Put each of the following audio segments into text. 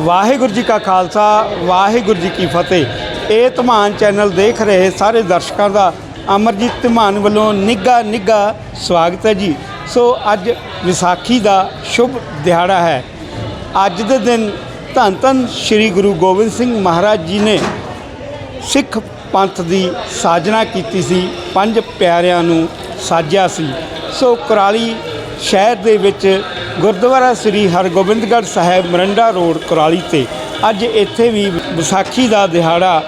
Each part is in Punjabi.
ਵਾਹਿਗੁਰੂ ਜੀ ਕਾ ਖਾਲਸਾ, ਵਾਹਿਗੁਰੂ ਜੀ ਕੀ ਫਤਿਹ। ਇਹ ਧਮਾਨ ਚੈਨਲ ਦੇਖ ਰਹੇ ਸਾਰੇ ਦਰਸ਼ਕਾਂ ਦਾ ਅਮਰਜੀਤ ਧਮਾਨ ਵੱਲੋਂ ਨਿੱਘਾ ਨਿੱਘਾ ਸਵਾਗਤ ਹੈ ਜੀ। ਸੋ ਅੱਜ ਵਿਸਾਖੀ ਦਾ ਸ਼ੁਭ ਦਿਹਾੜਾ ਹੈ। ਅੱਜ ਦੇ ਦਿਨ ਧੰਨ ਧੰਨ ਸ੍ਰੀ ਗੁਰੂ ਗੋਬਿੰਦ ਸਿੰਘ ਮਹਾਰਾਜ ਜੀ ਨੇ ਸਿੱਖ ਪੰਥ ਦੀ ਸਾਜਨਾ ਕੀਤੀ ਸੀ, ਪੰਜ ਪਿਆਰਿਆਂ ਨੂੰ ਸਾਜਿਆ ਸੀ। ਸੋ ਕੁਰਾਲੀ ਸ਼ਹਿਰ ਦੇ ਵਿੱਚ ਗੁਰਦੁਆਰਾ ਸ੍ਰੀ ਹਰਗੋਬਿੰਦਗੜ੍ਹ ਸਾਹਿਬ ਮਰੰਡਾ ਰੋਡ ਕੁਰਾਲੀ ਤੇ ਅੱਜ ਇੱਥੇ ਵੀ ਵਿਸਾਖੀ ਦਾ ਦਿਹਾੜਾ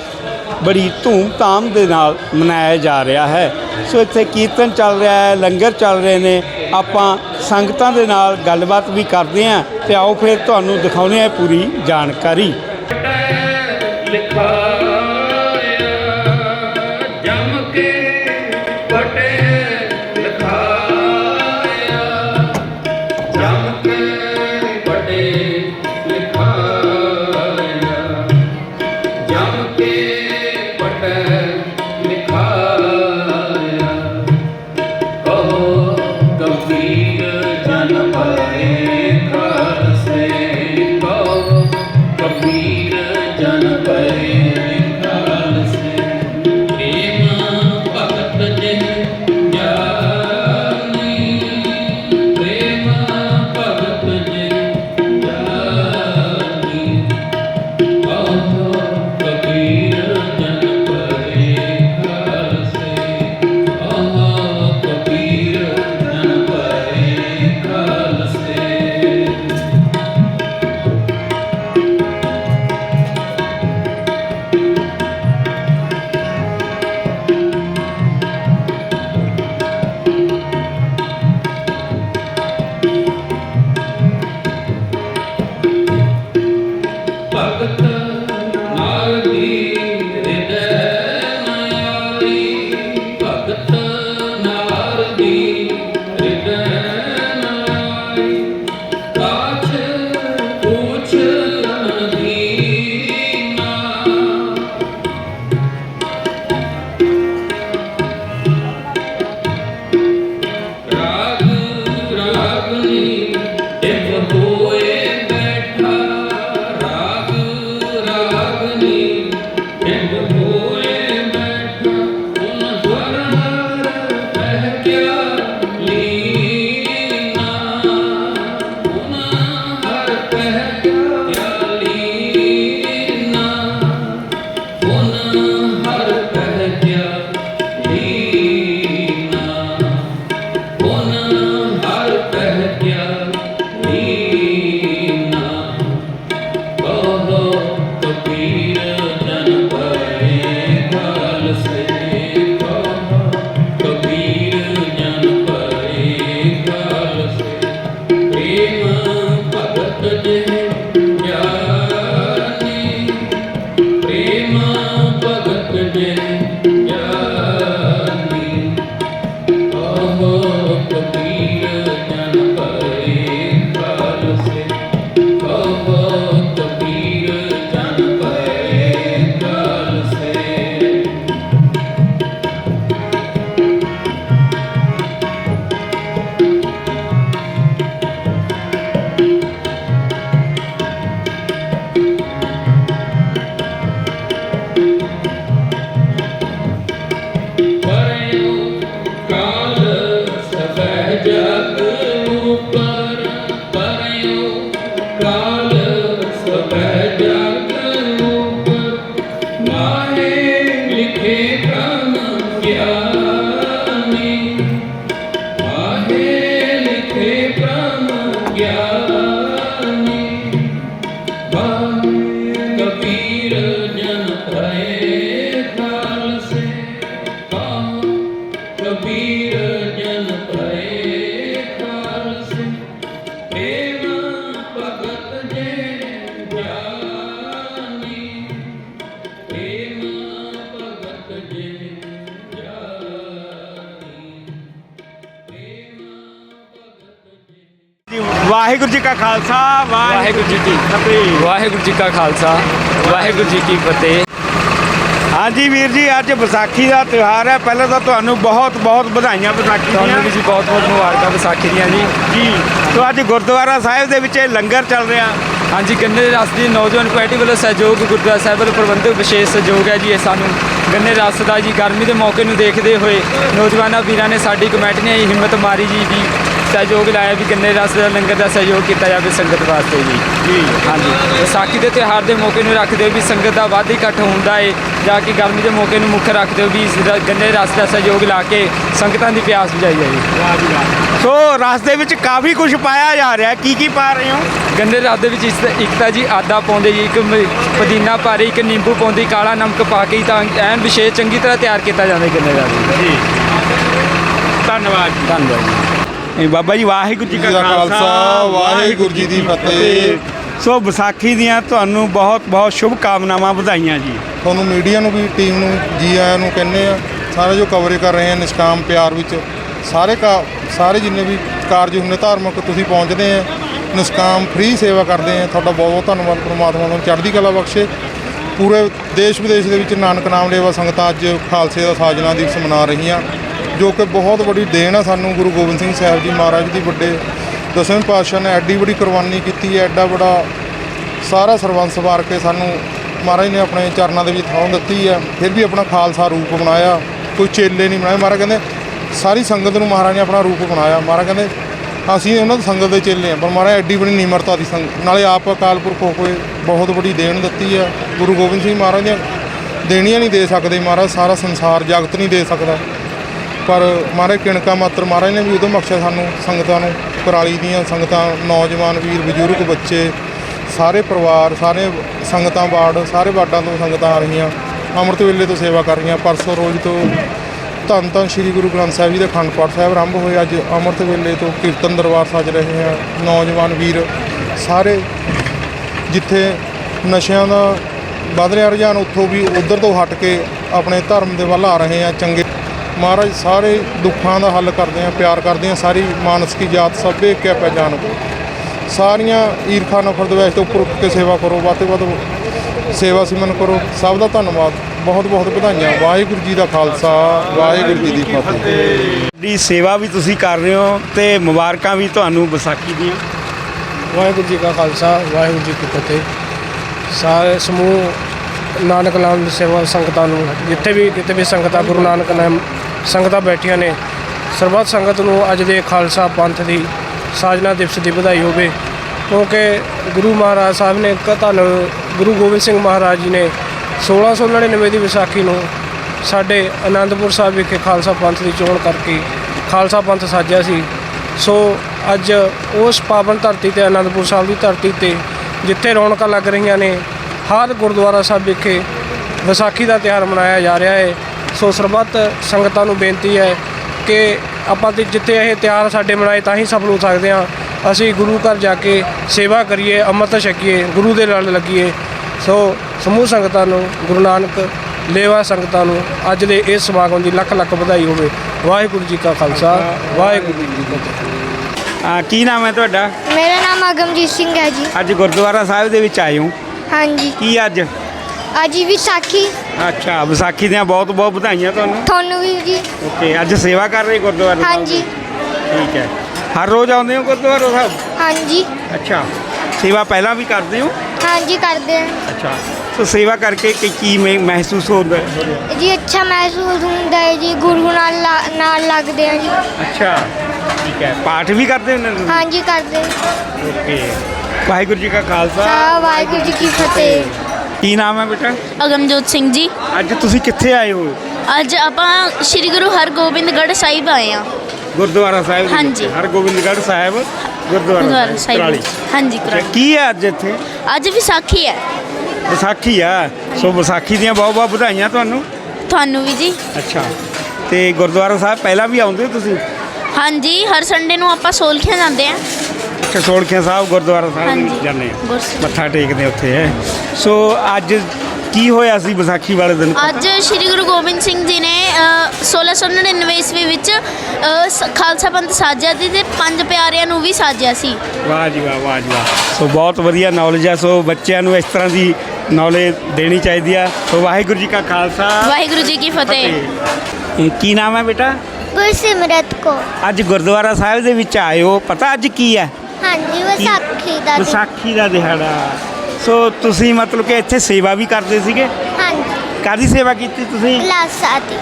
ਬੜੀ ਧੂਮ-ਧਾਮ ਦੇ ਨਾਲ ਮਨਾਇਆ ਜਾ ਰਿਹਾ ਹੈ। ਸੋ ਇੱਥੇ ਕੀਰਤਨ ਚੱਲ ਰਿਹਾ ਹੈ, ਲੰਗਰ ਚੱਲ ਰਹੇ ਨੇ। ਆਪਾਂ ਸੰਗਤਾਂ ਦੇ ਨਾਲ ਗੱਲਬਾਤ ਵੀ ਕਰਦੇ ਹਾਂ ਤੇ ਆਓ ਫਿਰ ਤੁਹਾਨੂੰ ਦਿਖਾਉਂਦੇ ਹਾਂ ਪੂਰੀ ਜਾਣਕਾਰੀ। ਲਿਖਾਇਆ Network. ਵਾਹਿਗੁਰੂ ਜੀ ਕਾ ਖਾਲਸਾ ਵਾਹਿਗੁਰੂ ਜੀ ਕੀ ਫਤਿਹ। ਵਾਹਿਗੁਰੂ ਜੀ ਕਾ ਖਾਲਸਾ ਵਾਹਿਗੁਰੂ ਜੀ ਕੀ ਫਤਿਹ। ਹਾਂਜੀ ਵੀਰ ਜੀ ਅੱਜ ਵਿਸਾਖੀ ਦਾ ਤਿਉਹਾਰ ਹੈ। ਪਹਿਲਾਂ ਤਾਂ ਤੁਹਾਨੂੰ ਬਹੁਤ ਬਹੁਤ ਵਧਾਈਆਂ ਵਿਸਾਖੀ ਤੁਹਾਨੂੰ ਵੀ ਦੀਆਂ ਜੀ ਬਹੁਤ ਬਹੁਤ ਮੁਬਾਰਕਾਂ ਵਿਸਾਖੀ ਦੀਆਂ ਜੀ। ਜੀ ਸੋ ਅੱਜ ਗੁਰਦੁਆਰਾ ਸਾਹਿਬ ਦੇ ਵਿੱਚ ਇਹ ਲੰਗਰ ਚੱਲ ਰਿਹਾ। ਹਾਂਜੀ ਗੰਨੇ ਦੇ ਰਸ ਦੀ ਨੌਜਵਾਨ ਕਮੇਟੀ ਵੱਲੋਂ ਸਹਿਯੋਗ ਗੁਰਦੁਆਰਾ ਸਾਹਿਬ ਵੱਲੋਂ ਪ੍ਰਬੰਧਕ ਵਿਸ਼ੇਸ਼ ਸਹਿਯੋਗ ਹੈ ਜੀ। ਇਹ ਸਾਨੂੰ ਗੰਨੇ ਰਸ ਦਾ ਜੀ ਗਰਮੀ ਦੇ ਮੌਕੇ ਨੂੰ ਦੇਖਦੇ ਹੋਏ ਨੌਜਵਾਨਾਂ ਵੀਰਾਂ ਨੇ ਸਾਡੀ ਕਮੇਟੀ ਨੇ ਇਹ ਹਿੰਮਤ ਮਾਰੀ ਜੀ ਵੀ ਸਹਿਯੋਗ ਲਾਇਆ ਵੀ ਗੰਨੇ ਰਸ ਦਾ ਲੰਗਰ ਦਾ ਸਹਿਯੋਗ ਕੀਤਾ ਜਾਵੇ ਸੰਗਤ ਵਾਸਤੇ ਜੀ। ਜੀ ਹਾਂਜੀ। ਵਿਸਾਖੀ ਦੇ ਤਿਉਹਾਰ ਦੇ ਮੌਕੇ ਨੂੰ ਰੱਖਦੇ ਹੋ ਵੀ ਸੰਗਤ ਦਾ ਵੱਧ ਇਕੱਠ ਹੁੰਦਾ ਹੈ ਜਾਂ ਕਿ ਗਰਮੀ ਦੇ ਮੌਕੇ ਨੂੰ ਮੁੱਖ ਰੱਖਦੇ ਹੋ ਵੀ ਇਸ ਦਾ ਗੰਨੇ ਰਸ ਦਾ ਸਹਿਯੋਗ ਲਾ ਕੇ ਸੰਗਤਾਂ ਦੀ ਪਿਆਸ ਬੁਝਾਈ ਜਾਵੇ ਸੋ ਰਸ ਦੇ ਵਿੱਚ ਕਾਫੀ ਕੁਝ ਪਾਇਆ ਜਾ ਰਿਹਾ। ਕੀ ਕੀ ਪਾ ਰਹੇ ਹੋ? ਗੰਨੇ ਰਸ ਦੇ ਵਿੱਚ ਇਸ ਇੱਕ ਤਾਂ ਜੀ ਆਦਾ ਪਾਉਂਦੇ ਜੀ ਇੱਕ ਪੁਦੀਨਾ ਪਾ ਰਹੇ ਇੱਕ ਨਿੰਬੂ ਪਾਉਂਦੇ ਕਾਲਾ ਨਮਕ ਪਾ ਕੇ ਤਾਂ ਐਨ ਵਿਸ਼ੇਸ਼ ਚੰਗੀ ਤਰ੍ਹਾਂ ਤਿਆਰ ਕੀਤਾ ਜਾਂਦਾ ਗੰਨੇ ਰਸ ਜੀ। ਧੰਨਵਾਦ ਧੰਨਵਾਦ ਇਹ ਬਾਬਾ ਜੀ ਵਾਹਿਗੁਰੂ ਜੀ ਦਾ ਖਾਲਸਾ ਵਾਹਿਗੁਰੂ ਜੀ ਦੀ ਫਤਿਹ। ਸੋ ਵਿਸਾਖੀ ਦੀਆਂ ਤੁਹਾਨੂੰ ਬਹੁਤ ਬਹੁਤ ਸ਼ੁਭ ਕਾਮਨਾਵਾਂ ਵਧਾਈਆਂ ਜੀ। ਤੁਹਾਨੂੰ ਮੀਡੀਆ ਨੂੰ ਵੀ ਟੀਮ ਨੂੰ ਜੀ ਆਇਆਂ ਨੂੰ ਕਹਿੰਦੇ ਆ ਸਾਰੇ ਜੋ ਕਵਰੇਜ ਕਰ ਰਹੇ ਆ ਨਿਸ਼ਕਾਮ ਪਿਆਰ ਵਿੱਚ ਸਾਰੇ ਕਾ ਸਾਰੇ ਜਿੰਨੇ ਵੀ ਕਾਰਜ ਹੁੰਦੇ ਧਾਰਮਿਕ ਤੁਸੀਂ ਪਹੁੰਚਦੇ ਆ ਨਿਸ਼ਕਾਮ ਫ੍ਰੀ ਸੇਵਾ ਕਰਦੇ ਆ ਤੁਹਾਡਾ ਬਹੁਤ ਬਹੁਤ ਧੰਨਵਾਦ ਪ੍ਰਮਾਤਮਾ ਤੁਹਾਨੂੰ ਚੜ੍ਹਦੀ ਕਲਾ ਬਖਸ਼ੇ। ਪੂਰੇ ਦੇਸ਼ ਵਿਦੇਸ਼ ਦੇ ਵਿੱਚ ਨਾਨਕ ਨਾਮ ਲੇਵਾ ਸੰਗਤਾਂ ਅੱਜ ਖਾਲਸੇ ਦਾ ਸਾਜਨਾ ਦਿਵਸ ਮਨਾ ਰਹੀਆਂ। ਜੋ ਕਿ ਬਹੁਤ ਵੱਡੀ ਦੇਣ ਆ ਸਾਨੂੰ ਗੁਰੂ ਗੋਬਿੰਦ ਸਿੰਘ ਸਾਹਿਬ ਜੀ ਮਹਾਰਾਜ ਦੀ ਵੱਡੇ ਦਸਵੇਂ ਪਾਤਸ਼ਾਹ ਨੇ ਐਡੀ ਵੱਡੀ ਕੁਰਬਾਨੀ ਕੀਤੀ ਹੈ, ਐਡਾ ਬੜਾ ਸਾਰਾ ਸਰਬੰਸ ਵਾਰ ਕੇ ਸਾਨੂੰ ਮਹਾਰਾਜ ਨੇ ਆਪਣੇ ਚਰਨਾਂ ਦੇ ਵਿੱਚ ਥਾਂ ਦਿੱਤੀ ਹੈ, ਫਿਰ ਵੀ ਆਪਣਾ ਖਾਲਸਾ ਰੂਪ ਬਣਾਇਆ, ਕੋਈ ਚੇਲੇ ਨਹੀਂ ਬਣਾਏ। ਮਹਾਰਾਜ ਕਹਿੰਦੇ ਸਾਰੀ ਸੰਗਤ ਨੂੰ ਮਹਾਰਾਜ ਨੇ ਆਪਣਾ ਰੂਪ ਬਣਾਇਆ। ਮਹਾਰਾਜ ਕਹਿੰਦੇ ਅਸੀਂ ਉਹਨਾਂ ਦੀ ਸੰਗਤ ਦੇ ਚੇਲੇ ਹਾਂ, ਪਰ ਮਹਾਰਾਜ ਐਡੀ ਬੜੀ ਨਿਮਰਤਾ ਦੀ ਸੰਗਤ ਨਾਲੇ ਆਪ ਅਕਾਲ ਪੁਰਖ ਹੋ ਕੇ ਬਹੁਤ ਵੱਡੀ ਦੇਣ ਦਿੱਤੀ ਹੈ। ਗੁਰੂ ਗੋਬਿੰਦ ਸਿੰਘ ਮਹਾਰਾਜ ਦੀਆਂ ਦੇਣੀਆਂ ਨਹੀਂ ਦੇ ਸਕਦੇ ਮਹਾਰਾਜ, ਸਾਰਾ ਸੰਸਾਰ ਜਗਤ ਨਹੀਂ ਦੇ ਸਕਦਾ। ਪਰ ਮਹਾਰਾਜ ਕਿਣਕਾ ਮਾਤਰ ਮਹਾਰਾਜ ਨੇ ਵੀ ਉਦੋਂ ਬਖਸ਼ਿਆ ਸਾਨੂੰ ਸੰਗਤਾਂ ਨੂੰ ਪਰਾਲੀ ਦੀਆਂ ਸੰਗਤਾਂ, ਨੌਜਵਾਨ ਵੀਰ, ਬਜ਼ੁਰਗ, ਬੱਚੇ, ਸਾਰੇ ਪਰਿਵਾਰ, ਸਾਰੇ ਸੰਗਤਾਂ ਵਾਰਡ, ਸਾਰੇ ਵਾਰਡਾਂ ਤੋਂ ਸੰਗਤਾਂ ਆ ਰਹੀਆਂ। ਅੰਮ੍ਰਿਤ ਵੇਲੇ ਤੋਂ ਸੇਵਾ ਕਰ ਰਹੀਆਂ। ਪਰਸੋਂ ਰੋਜ਼ ਤੋਂ ਧੰਨ ਧੰਨ ਸ੍ਰੀ ਗੁਰੂ ਗ੍ਰੰਥ ਸਾਹਿਬ ਜੀ ਦੇ ਅਖੰਡ ਪਾਠ ਸਾਹਿਬ ਆਰੰਭ ਹੋਏ। ਅੱਜ ਅੰਮ੍ਰਿਤ ਵੇਲੇ ਤੋਂ ਕੀਰਤਨ ਦਰਬਾਰ ਸੱਜ ਰਹੇ ਆ ਨੌਜਵਾਨ ਵੀਰ, ਸਾਰੇ ਜਿੱਥੇ ਨਸ਼ਿਆਂ ਦਾ ਵੱਧ ਰਿਹਾ, ਰੁਝਾਨ, ਉੱਥੋਂ ਵੀ ਉਧਰ ਤੋਂ ਹਟ ਕੇ ਆਪਣੇ ਧਰਮ ਦੇ ਵੱਲ ਆ ਰਹੇ ਆ ਚੰਗੇ ਮਹਾਰਾਜ ਸਾਰੇ ਦੁੱਖਾਂ ਦਾ ਹੱਲ ਕਰਦੇ ਆ ਪਿਆਰ ਕਰਦੇ ਆ ਸਾਰੀ ਮਾਨਸਿਕ ਜਾਤ ਸਭੇ ਕਿਆ ਪਹਿਚਾਨ ਕੋ ਸਾਰੀਆਂ ਈਰਖਾ ਨਫ਼ਰਤ ਵੈਸ ਤੋਂ ਉੱਪਰ ਉੱਠ ਕੇ ਸੇਵਾ ਕਰੋ ਵੱਧ ਤੋਂ ਵੱਧ ਸੇਵਾ ਸਿਮਰਨ ਕਰੋ। ਸਭ ਦਾ ਧੰਨਵਾਦ। ਬਹੁਤ ਬਹੁਤ ਵਧਾਈਆਂ। ਵਾਹਿਗੁਰੂ ਜੀ ਦਾ ਖਾਲਸਾ ਵਾਹਿਗੁਰੂ ਜੀ ਦੀ ਫਤਿਹ। ਦੀ ਸੇਵਾ ਵੀ ਤੁਸੀਂ ਕਰ ਰਹੇ ਹੋ ਤੇ ਮੁਬਾਰਕਾਂ ਵੀ ਤੁਹਾਨੂੰ ਵਿਸਾਖੀ ਦੀਆਂ। ਵਾਹਿਗੁਰੂ ਜੀ ਕਾ ਖਾਲਸਾ ਵਾਹਿਗੁਰੂ ਜੀ ਕੀ ਫਤਿਹ। ਸਾਰੇ ਸਮੂਹ ਨਾਨਕ ਨਾਮ ਦੀ ਸੇਵਾ ਸੰਗਤਾਂ ਨੂੰ ਜਿੱਥੇ ਵੀ ਕਿਤੇ ਵੀ ਸੰਗਤਾਂ ਗੁਰੂ ਨਾਨਕ ਨਾਮ ਸੰਗਤਾਂ ਬੈਠੀਆਂ ਨੇ। ਸਰਬੱਤ ਸੰਗਤ ਨੂੰ ਅੱਜ ਦੇ ਖਾਲਸਾ ਪੰਥ ਦੀ ਸਾਜਨਾ ਦਿਵਸ ਦੀ ਵਧਾਈ ਹੋਵੇ। ਕਿਉਂਕਿ ਗੁਰੂ ਮਹਾਰਾਜ ਸਾਹਿਬ ਨੇ ਧੰਨ ਗੁਰੂ ਗੋਬਿੰਦ ਸਿੰਘ ਮਹਾਰਾਜ ਜੀ ਨੇ 1699 ਦੀ ਵਿਸਾਖੀ ਨੂੰ ਸਾਡੇ ਆਨੰਦਪੁਰ ਸਾਹਿਬ ਵਿਖੇ ਖਾਲਸਾ ਪੰਥ ਦੀ ਚੋਣ ਕਰਕੇ ਖਾਲਸਾ ਪੰਥ ਸਾਜਿਆ ਸੀ। ਸੋ ਅੱਜ ਉਸ ਪਾਵਨ ਧਰਤੀ ਤੇ ਆਨੰਦਪੁਰ ਸਾਹਿਬ ਦੀ ਧਰਤੀ ਤੇ ਜਿੱਥੇ ਰੌਣਕਾਂ ਲੱਗ ਰਹੀਆਂ ਨੇ, ਹਰ ਗੁਰਦੁਆਰਾ ਸਾਹਿਬ ਵਿਖੇ ਵਿਸਾਖੀ ਦਾ ਤਿਉਹਾਰ ਮਨਾਇਆ ਜਾ ਰਿਹਾ ਹੈ। ਸੋ ਸਰਬੱਤ ਸੰਗਤਾਂ ਨੂੰ ਬੇਨਤੀ ਹੈ ਕਿ ਆਪਾਂ ਤੇ ਜਿੱਥੇ ਇਹ ਤਿਉਹਾਰ ਸਾਡੇ ਮਨਾਏ ਤਾਂ ਹੀ ਸਫਲ ਹੋ ਸਕਦੇ ਹਾਂ। ਅਸੀਂ ਗੁਰੂ ਘਰ ਜਾ ਕੇ ਸੇਵਾ ਕਰੀਏ ਅੰਮ੍ਰਿਤ ਛਕੀਏ ਗੁਰੂ ਦੇ ਨਾਲ ਲੱਗੀਏ। ਸੋ ਸਮੂਹ ਸੰਗਤਾਂ ਨੂੰ ਗੁਰੂ ਨਾਨਕ ਲੇਵਾ ਸੰਗਤਾਂ ਨੂੰ ਅੱਜ ਦੇ ਇਸ ਸਮਾਗਮ ਦੀ ਲੱਖ ਲੱਖ ਵਧਾਈ ਹੋਵੇ। ਵਾਹਿਗੁਰੂ ਜੀ ਕਾ ਖਾਲਸਾ ਵਾਹਿਗੁਰੂ ਜੀ ਕੀ ਫਤਿਹ। ਆ, ਕੀ ਨਾਮ ਹੈ ਤੁਹਾਡਾ? ਮੇਰਾ ਨਾਮ ਅਗਮਜੀਤ ਸਿੰਘ ਹੈ ਜੀ। ਅੱਜ ਗੁਰਦੁਆਰਾ ਸਾਹਿਬ ਦੇ ਵਿੱਚ ਆਏ ਹੋ। ਹਾਂਜੀ। ਕੀ ਅੱਜ? ਅੱਜ ਵਿਸਾਖੀ। ਅੱਛਾ ਵਿਸਾਖੀ ਦੀਆਂ ਬਹੁਤ ਬਹੁਤ ਵਧਾਈਆਂ ਤੁਹਾਨੂੰ। ਤੁਹਾਨੂੰ ਵੀ ਜੀ। ਓਕੇ ਅੱਜ ਸੇਵਾ ਕਰ ਰਹੇ ਗੁਰਦੁਆਰਾ ਸਾਹਿਬ ਹਾਂਜੀ। ਦੀ? ਠੀਕ ਹੈ। ਹਰ ਰੋਜ਼ ਆਉਂਦੇ ਹੋ ਗੁਰਦੁਆਰਾ ਸਾਹਿਬ? ਹਾਂਜੀ। ਅੱਛਾ ਸੇਵਾ ਪਹਿਲਾਂ ਵੀ ਕਰਦੇ ਹੋ? ਹਾਂਜੀ ਕਰਦੇ ਹਾਂ ਅੱਛਾ ਸੋ ਸੇਵਾ ਕਰਕੇ ਕੀ ਕੀ ਮਹਿ- ਮਹਿਸੂਸ ਹੁੰਦਾ ਹੈ? ਜੀ ਅੱਛਾ ਮਹਿਸੂਸ ਹੁੰਦਾ ਹੈ ਜੀ ਗੁਰੂ ਨਾਲ ਲਾ- ਨਾਲ ਲੱਗਦੇ ਆ ਜੀ। ਅੱਛਾ ਠੀਕ ਹੈ। ਪਾਠ ਵੀ ਕਰਦੇ ਹੁੰਦੇ ਤੁਸੀਂ ਹਾਂਜੀ ਕਰਦੇ ਹਾਂ। ਓਕੇ। ਵਾਹਿਗੁਰੂ ਜੀ ਕਾ ਖਾਲਸਾ। ਵਾਹਿਗੁਰੂ ਜੀ ਕੀ ਫਤਿਹ। ਕੀ ਨਾਮ ਹੈ ਬੇਟਾ? ਅਗਮਜੋਤ ਸਿੰਘ ਜੀ। ਅੱਜ ਤੁਸੀਂ ਕਿੱਥੇ ਆਏ ਹੋ? ਅੱਜ ਆਪਾਂ ਸ੍ਰੀ ਗੁਰੂ ਹਰਗੋਬਿੰਦਗੜ੍ਹ ਸਾਹਿਬ ਆਏ ਆ ਗੁਰਦੁਆਰਾ ਸਾਹਿਬ। ਹਾਂਜੀ। ਹਰਗੋਬਿੰਦਗੜ੍ਹ ਸਾਹਿਬ ਗੁਰਦੁਆਰਾ ਸਾਹਿਬ ਹਾਂਜੀ ਕੀ ਹੈ ਅੱਜ ਇੱਥੇ? ਅੱਜ ਵਿਸਾਖੀ ਹੈ। ਵਿਸਾਖੀ ਆ? ਸੋ ਵਿਸਾਖੀ ਦੀਆਂ ਬਹੁਤ ਬਹੁਤ ਵਧਾਈਆਂ ਤੁਹਾਨੂੰ। ਤੁਹਾਨੂੰ ਵੀ ਜੀ। ਅੱਛਾ। ਤੇ ਗੁਰਦੁਆਰਾ ਸਾਹਿਬ ਪਹਿਲਾਂ ਵੀ ਆਉਂਦੇ ਹੋ ਤੁਸੀਂ? ਹਾਂਜੀ ਹਰ ਸੰਡੇ ਨੂੰ ਆਪਾਂ ਸੋਲਖੀਆਂ ਜਾਂਦੇ ਆ ਅੱਛਾ ਸੋਲਖੀਆਂ ਸਾਹਿਬ ਗੁਰਦੁਆਰਾ ਸਾਹਿਬ ਹਾਂਜੀ। ਜਾਂਦੇ ਆ। ਗੁਰਸ- ਮੱਥਾ ਟੇਕਦੇ ਉੱਥੇ ਹੈ। ਸੋ ਅੱਜ ਕੀ ਹੋਇਆ ਸੀ ਵਿਸਾਖੀ ਵਾਲੇ ਦਿਨ ਅੱਜ ਸ੍ਰੀ ਗੁਰੂ ਗੋਬਿੰਦ ਸਿੰਘ ਜੀ ਨੇ ਅ, 1699 ਈਸਵੀ ਵਿੱਚ ਅ, ਸ- ਖਾਲਸਾ ਪੰਥ ਸਾਜਿਆ ਸੀ ਤੇ ਪੰਜ ਪਿਆਰਿਆਂ ਨੂੰ ਵੀ ਸਾਜਿਆ ਸੀ। ਵਾਹ ਜੀ ਵਾਹ ਵਾਹ ਜੀ ਵਾਹ। ਸੋ ਬਹੁਤ ਵਧੀਆ ਨੌਲੇਜ ਹੈ ਸੋ ਬੱਚਿਆਂ ਨੂੰ ਇਸ ਤਰ੍ਹਾਂ ਦੀ ਨੌਲੇਜ ਦੇਣੀ ਚਾਹੀਦੀ ਆ। ਸੋ ਵਾਹਿਗੁਰੂ ਜੀ ਕਾ ਖਾਲਸਾ। ਵਾਹਿਗੁਰੂ ਜੀ ਕੀ ਫਤਿਹ। ਇਹ ਕੀ ਨਾਮ ਹੈ ਬੇਟਾ? ਗੁਰਸਿਮਰਤ ਕੋ ਅੱਜ ਗੁਰਦੁਆਰਾ ਸਾਹਿਬ ਦੇ ਵਿੱਚ ਆਏ ਹੋ ਪਤਾ ਅੱਜ ਕੀ ਹੈ? ਹਾਂਜੀ ਵਿਸਾਖੀ ਦਾ ਦਿਨ। ਵਿਸਾਖੀ ਦਾ ਦਿਹਾੜਾ। ਸੋ ਤੁਸੀਂ ਮਤਲਬ ਕਿ ਇੱਥੇ ਸੇਵਾ ਵੀ ਕਰਦੇ ਸੀਗੇ? ਹਾਂਜੀ। ਕਾਦੀ ਸੇਵਾ ਕੀਤੀ ਤੁਸੀਂ? ਗਲਾਸਾਂ ਦੀ।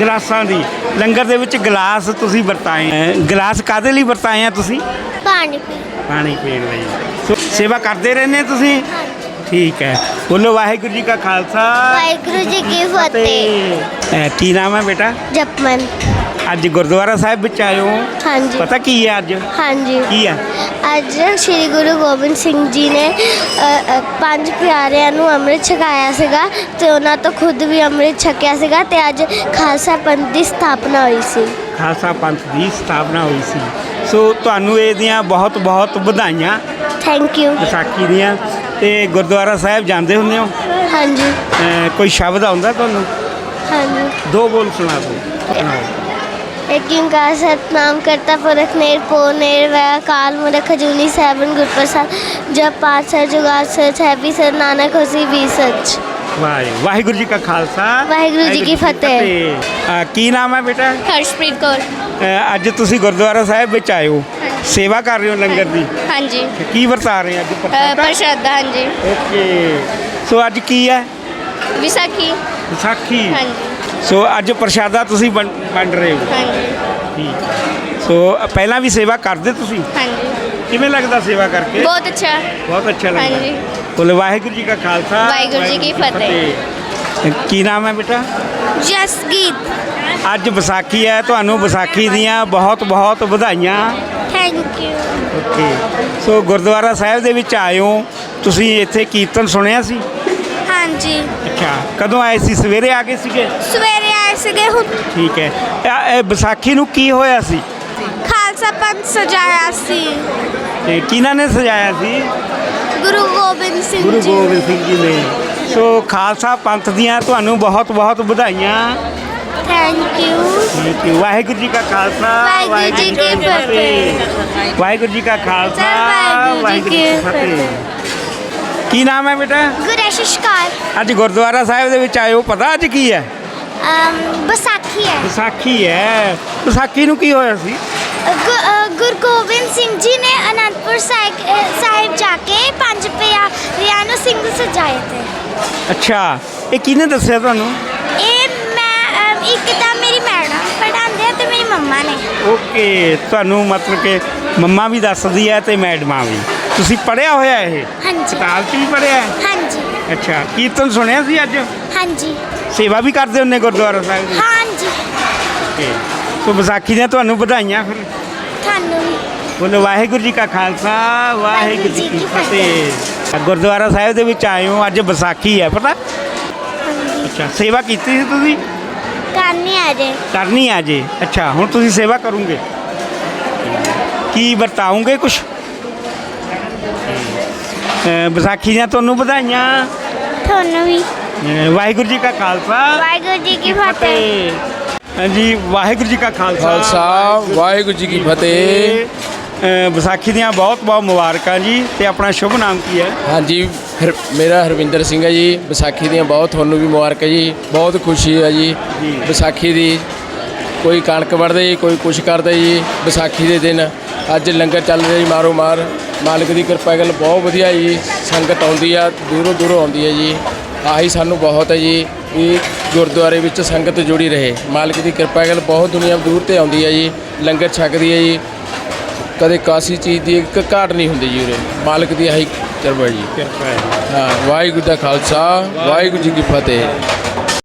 ਗਲਾਸਾਂ ਦੀ। ਲੰਗਰ ਦੇ ਵਿੱਚ ਗਲਾਸ ਤੁਸੀਂ ਵਰਤਾਏ ਹੈ। ਗਲਾਸ ਕਾਦੇ ਲਈ ਵਰਤਾਏ ਆ ਤੁਸੀਂ? ਪਾਣੀ ਪੀ। ਪਾਣੀ ਪੀਣ ਲਈ। ਸੋ ਸੇਵਾ ਕਰਦੇ ਰਹਿੰਦੇ ਤੁਸੀਂ? ਠੀਕ ਹੈ। ਬੋਲੋ ਵਾਹਿਗੁਰੂ ਜੀ ਕਾ ਖਾਲਸਾ। ਵਾਹਿਗੁਰੂ ਜੀ ਕੀ ਫਤਿਹ। ਅਹ ਕੀ ਨਾਮ ਹੈ ਬੇਟਾ? ਜਪਮਨ। ਅੱਜ ਗੁਰਦੁਆਰਾ ਸਾਹਿਬ ਵਿੱਚ ਹੋ ਹਾਂਜੀ। ਪਤਾ ਕੀ ਹੈ ਅੱਜ? ਹਾਂਜੀ। ਕੀ ਹੈ? ਅੱਜ ਸ੍ਰੀ ਗੁਰੂ ਗੋਬਿੰਦ ਸਿੰਘ ਜੀ ਨੇ ਅ, ਅ, ਪੰਜ ਪਿਆਰਿਆਂ ਨੂੰ ਅੰਮ੍ਰਿਤ ਛਕਾਇਆ ਸੀਗਾ ਤੇ ਉਹਨਾਂ ਤੋਂ ਖੁਦ ਵੀ ਅੰਮ੍ਰਿਤ ਛਕਿਆ ਸੀਗਾ ਤੇ ਅੱਜ ਖਾਲਸਾ ਪੰਥ ਦੀ ਸਥਾਪਨਾ ਹੋਈ ਸੀ। ਖਾਲਸਾ ਪੰਥ ਦੀ ਸਥਾਪਨਾ ਹੋਈ ਸੀ। ਸੋ ਤੁਹਾਨੂੰ ਇਹਦੀਆਂ ਬਹੁਤ ਬਹੁਤ ਵਧਾਈਆਂ। ਥੈਂਕ ਯੂ ਵਿਸਾਖੀ ਦੀਆਂ। ਤੇ ਗੁਰਦੁਆਰਾ ਸਾਹਿਬ ਜਾਂਦੇ ਹੁੰਦੇ ਹੋ? ਹਾਂਜੀ। ਅਹ ਕੋਈ ਸ਼ਬਦ ਆਉਂਦਾ ਤੁਹਾਨੂੰ? ਹਾਂਜੀ। ਦੋ ਬੋਲ ਸੁਣਾ ਦਿਓ। ਸੁਣਾਓ। एक ओंकार सतनाम करता पुरख नेर पो नेर वै काल मूरख खजूनी सैबन गुर प्रसाद जब पाठ सर जुगाड़ सच है भी सर नानक होसी भी सच ਵਾਹ ਜੀ। ਵਾਹਿਗੁਰੂ ਜੀ ਕਾ ਖਾਲਸਾ ਵਾਹਿਗੁਰੂ ਜੀ ਕੀ ਫਤਿਹ। ਅਹ ਕੀ ਨਾਮ ਹੈ ਬੇਟਾ ਹਰਸ਼ਪ੍ਰੀਤ ਕੌਰ ਅਹ ਅੱਜ ਤੁਸੀਂ ਗੁਰਦੁਆਰਾ ਸਾਹਿਬ ਵਿੱਚ ਆਏ ਹੋ ਸੇਵਾ ਕਰ ਰਹੇ ਹੋ ਲੰਗਰ ਦੀ ਹਾਂਜੀ ਕੀ ਵਰਤਾ ਰਹੇ ਹੋ ਅੱਜ ਪ੍ਰਸ਼ਾਦਾ ਪ੍ਰਸ਼ਾਦਾ ਹਾਂਜੀ ਓਕੇ ਸੋ ਅੱਜ ਕੀ ਹੈ ਵਿਸਾਖੀ ਵਿਸਾਖੀ। ਹਾਂਜੀ। ਸੋ ਅੱਜ ਪ੍ਰਸ਼ਾਦਾ ਤੁਸੀਂ ਵੰਡ ਵੰਡ ਰਹੇ ਹੋ। ਹਾਂਜੀ। ਠੀਕ ਸੋ ਪਹਿਲਾਂ ਵੀ ਸੇਵਾ ਕਰਦੇ ਤੁਸੀਂ? ਹਾਂਜੀ। ਕਿਵੇਂ ਲੱਗਦਾ ਸੇਵਾ ਕਰਕੇ? ਬਹੁਤ ਅੱਛਾ। ਬਹੁਤ ਅੱਛਾ ਲੱਗਦਾ। ਹਾਂਜੀ। ਬੋਲੇ ਵਾਹਿਗੁਰੂ ਜੀ ਕਾ ਖਾਲਸਾ ਵਾਹਿਗੁਰੂ ਜੀ ਕੀ ਫਤਿਹ। ਕੀ ਨਾਮ ਹੈ ਬੇਟਾ? ਜਸਗੀਤ ਅੱਜ ਵਿਸਾਖੀ ਹੈ ਤੁਹਾਨੂੰ ਵਿਸਾਖੀ ਦੀਆਂ ਬਹੁਤ ਬਹੁਤ ਵਧਾਈਆਂ। Thank you okay so Gurdwara Sahib ਦੇ ਵਿੱਚ ਹੋ ਤੁਸੀਂ ਇੱਥੇ ਕੀਰਤਨ ਸੁਣਿਆ ਸੀ? ਹਾਂਜੀ। ਅੱਛਾ ਕਦੋਂ ਆਏ ਸੀ? ਸਵੇਰੇ ਆ ਗਏ ਸੀਗੇ? ਸਵੇਰੇ ਆਏ ਸੀਗੇ ਹੁਣ ਠੀਕ ਹੈ। ਇਹ- ਇਹ ਵਿਸਾਖੀ ਨੂੰ ਕੀ ਹੋਇਆ ਸੀ? ਖਾਲਸਾ ਪੰਥ ਸਜਾਇਆ ਸੀ। ਤੇ ਕਿਹਨਾਂ ਨੇ ਸਜਾਇਆ ਸੀ? ਗੁਰੂ ਗੋਬਿੰਦ ਸਿੰਘ ਗੁਰੂ ਗੋਬਿੰਦ ਸਿੰਘ ਜੀ ਨੇ। ਸੋ ਖਾਲਸਾ ਪੰਥ ਦੀਆਂ ਤੁਹਾਨੂੰ ਬਹੁਤ ਬਹੁਤ ਵਧਾਈਆਂ। Thank you thank you Waheguru ji ਕਾ ਖਾਲਸਾ ਵਾਹਿਗੁਰੂ ਜੀ ਕੀ ਫਤਿਹ। ਵਾਹਿਗੁਰੂ ਜੀ ਕਾ ਖਾਲਸਾ ਵਾਹਿਗੁਰੂ ਜੀ ਕੀ ਫਤਿਹ। ਕੀ ਨਾਮ ਹੈ ਬੇਟਾ? ਗੁਰਸ਼ਿਸ਼ਕਾਰ ਅੱਜ ਗੁਰਦੁਆਰਾ ਸਾਹਿਬ ਦੇ ਵਿੱਚ ਆਏ ਹੋ ਪਤਾ ਅੱਜ ਕੀ ਹੈ? ਵਿਸਾਖੀ ਹੈ। ਵਿਸਾਖੀ ਹੈ। ਵਿਸਾਖੀ ਨੂੰ ਕੀ ਹੋਇਆ ਸੀ? ਗੁਰੂ ਗੋਬਿੰਦ ਸਿੰਘ ਜੀ ਨੇ ਅਨੰਦਪੁਰ ਸਾਹਿਬ ਅ, ਸਾਹਿਬ ਜਾ ਕੇ ਪੰਜ ਪਿਆਰਿਆਂ ਨੂੰ ਸਿੰਘ ਸਜਾਏ ਤੇ। ਅੱਛਾ ਇਹ ਕਿਹਨੇ ਦੱਸਿਆ ਤੁਹਾਨੂੰ? ਇਹ ਮੈਂ ਇੱਕ ਤਾਂ ਮੇਰੀ ਮੈਡਮ ਪੜ੍ਹਾਉਂਦੇ ਆ ਤੇ ਮੇਰੀ ਮੰਮਾ ਨੇ। ਓਕੇ ਤੁਹਾਨੂੰ ਮਤਲਬ ਕਿ ਮੰਮਾ ਵੀ ਦੱਸਦੀ ਹੈ ਤੇ ਮੈਡਮਾਂ ਵੀ। ਤੁਸੀਂ ਪੜਿਆ ਹੋਇਆ ਇਹ? ਹਾਂਜੀ। ਕਿਤਾਬ 'ਚ ਵੀ ਪੜਿਆ ਹੈ? ਹਾਂਜੀ। ਅੱਛਾ ਕੀਰਤਨ ਸੁਣਿਆ ਸੀ ਅੱਜ? ਹਾਂਜੀ। ਸੇਵਾ ਵੀ ਕਰਦੇ ਹੁੰਨੇ ਗੁਰਦੁਆਰਾ ਸਾਹਿਬ ਦੀ? ਹਾਂਜੀ। ਓਕੇ। ਸੋ ਵਿਸਾਖੀ ਦੀਆਂ ਤੁਹਾਨੂੰ ਵਧਾਈਆਂ ਫਿਰ। ਤੁਹਾਨੂੰ ਵੀ। ਬੋਲੋ ਵਾਹਿਗੁਰੂ ਜੀ ਕਾ ਖਾਲਸਾ ਵਾਹਿਗੁਰੂ ਜੀ ਕੀ ਫਤਿਹ। ਗੁਰਦੁਆਰਾ ਸਾਹਿਬ ਦੇ ਵਿੱਚ ਆਏ ਹੋ ਅੱਜ ਵਿਸਾਖੀ ਹੈ ਪਤਾ? ਅੱਛਾ ਸੇਵਾ ਕੀਤੀ ਸੀ ਤੁਸੀਂ? ਕਰਨੀ ਆ ਜੇ। ਕਰਨੀ ਆ ਜੇ। ਅੱਛਾ ਹੁਣ ਤੁਸੀਂ ਸੇਵਾ ਕਰੋਗੇ। ਕੀ ਵਰਤਾਉਂਗੇ ਕੁਛ? ਵਿਸਾਖੀ ਦੀਆਂ ਤੁਹਾਨੂੰ ਵਧਾਈਆਂ। ਤੁਹਾਨੂੰ ਵੀ। ਵਾਹਿਗੁਰੂ ਜੀ ਕਾ ਖਾਲਸਾ। ਵਾਹਿਗੁਰੂ ਜੀ ਕੀ ਫਤਿਹ। ਹਾਂਜੀ ਵਾਹਿਗੁਰੂ ਜੀ ਕਾ ਖਾਲਸਾ। ਖਾਲਸਾ ਵਾਹਿਗੁਰੂ ਜੀ ਕੀ ਫਤਿਹ। ਵਿਸਾਖੀ ਦੀਆਂ ਬਹੁਤ ਬਹੁਤ ਮੁਬਾਰਕਾਂ ਜੀ ਤੇ ਆਪਣਾ ਸ਼ੁਭ ਨਾਮ ਕੀ ਹੈ? ਹਾਂਜੀ ਹਰ- ਮੇਰਾ ਹਰਵਿੰਦਰ ਸਿੰਘ ਹੈ ਜੀ। ਵਿਸਾਖੀ ਦੀਆਂ ਬਹੁਤ ਤੁਹਾਨੂੰ ਵੀ ਮੁਬਾਰਕਾਂ ਜੀ। ਬਹੁਤ ਖੁਸ਼ੀ ਹੈ ਜੀ। ਜੀ। ਵਿਸਾਖੀ ਦੀ ਕੋਈ ਕਣਕ ਵੜਦਾ ਜੀ ਕੋਈ ਕੁਛ ਕਰਦਾ ਜੀ। ਵਿਸਾਖੀ ਦੇ ਦਿਨ ਅੱਜ ਲੰਗਰ ਚੱਲ ਰਿਹਾ ਜੀ ਮਾਰੋ ਮਾਰ ਮਾਲਕ ਦੀ ਕਿਰਪਾ ਗੱਲ ਬਹੁਤ ਵਧੀਆ ਜੀ ਸੰਗਤ ਆਉਂਦੀ ਆ ਦੂਰੋਂ ਦੂਰੋਂ ਆਉਂਦੀ ਹੈ ਜੀ। ਆਹੀ ਸਾਨੂੰ ਬਹੁਤ ਹੈ ਜੀ ਵੀ ਗੁਰਦੁਆਰੇ ਵਿੱਚ ਸੰਗਤ ਜੁੜੀ ਰਹੇ। ਮਾਲਕ ਦੀ ਕਿਰਪਾ ਗੱਲ ਬਹੁਤ ਦੁਨੀਆ ਦੂਰ ਤੇ ਆਉਂਦੀ ਹੈ ਜੀ ਲੰਗਰ ਛਕਦੀ ਹੈ ਜੀ। ਕਦੇ ਕਾਸੀ ਚੀਜ਼ ਦੀ ਇੱਕ ਘਾਟ ਨਹੀਂ ਹੁੰਦੀ ਜੀ ਉਰੇ। ਮਾਲਕ ਦੀ ਆਹੀ ਕਿਰਪਾ ਜੀ। ਕਿਰਪਾ ਹੈ ਹਾਂ ਵਾਹਿਗੁਰੂ ਦਾ ਖਾਲਸਾ ਵਾਹਿਗੁਰੂ ਜੀ ਕੀ ਫਤਿਹ।